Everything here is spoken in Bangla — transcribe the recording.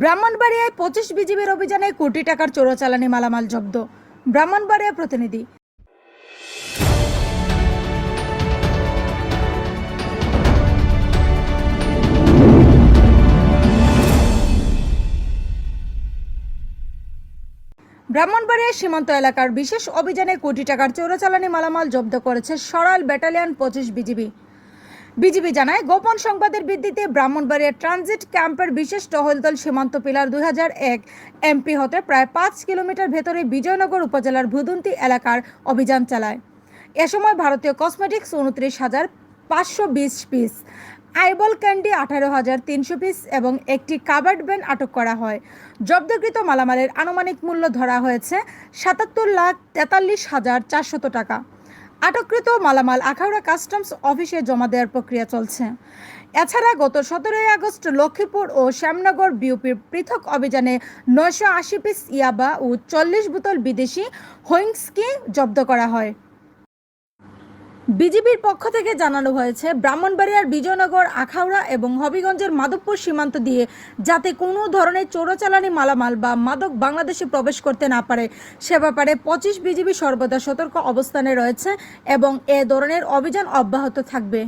ব্রাহ্মণবাড়িয়ায় পঁচিশ বিজিবির অভিযানে কোটি টাকার চোরাচালানি মালামাল জব্দ। ব্রাহ্মণবাড়িয়া প্রতিনিধি। ব্রাহ্মণবাড়িয়া সীমান্ত এলাকার বিশেষ অভিযানে কোটি টাকার চোরাচালানি মালামাল জব্দ করেছে সরাল ব্যাটালিয়ন পঁচিশ বিজিবি। বিজিবি জানায়, গোপন সংবাদের ভিত্তিতে ব্রাহ্মণবাড়িয়া ট্রানজিট ক্যাম্পের বিশেষ টহল দল সীমান্ত পিলার দুই হাজার এক এমপি হতে প্রায় পাঁচ কিলোমিটার ভেতরে বিজয়নগর উপজেলার ভুদন্তি এলাকার অভিযান চালায়। এ সময় ভারতীয় কসমেটিক্স উনত্রিশ হাজার পাঁচশো বিশ পিস আইবল ক্যান্ডি আঠারো হাজার তিনশো পিস এবং একটি কাবার্ড ব্যান আটক করা হয়। জব্দকৃত মালামালের আনুমানিক মূল্য ধরা হয়েছে সাতাত্তর লাখ তেতাল্লিশ হাজার চারশত টাকা। আটককৃত মালামাল আখাউড়া কাস্টমস অফিসে জমা দেওয়ার প্রক্রিয়া চলছে। এছাড়া গত সতেরোই আগস্ট লক্ষ্মীপুর ও শ্যামনগর বিউপির পৃথক অভিযানে নয়শো আশি পিস ইয়াবা ও চল্লিশ বোতল বিদেশি হোইংসকি জব্দ করা হয়। বিজিবির পক্ষ থেকে জানানো হয়েছে, ব্রাহ্মণবাড়িয়ার বিজয়নগর, আখাউড়া এবং হবিগঞ্জের মাধবপুর সীমান্ত দিয়ে যাতে কোনো ধরনের চোরাচালানি মালামাল বা মাদক বাংলাদেশে প্রবেশ করতে না পারে। সে ব্যাপারে পঁচিশ বিজিবি সর্বদা সতর্ক অবস্থানে রয়েছে এবং এ ধরনের অভিযান অব্যাহত থাকবে।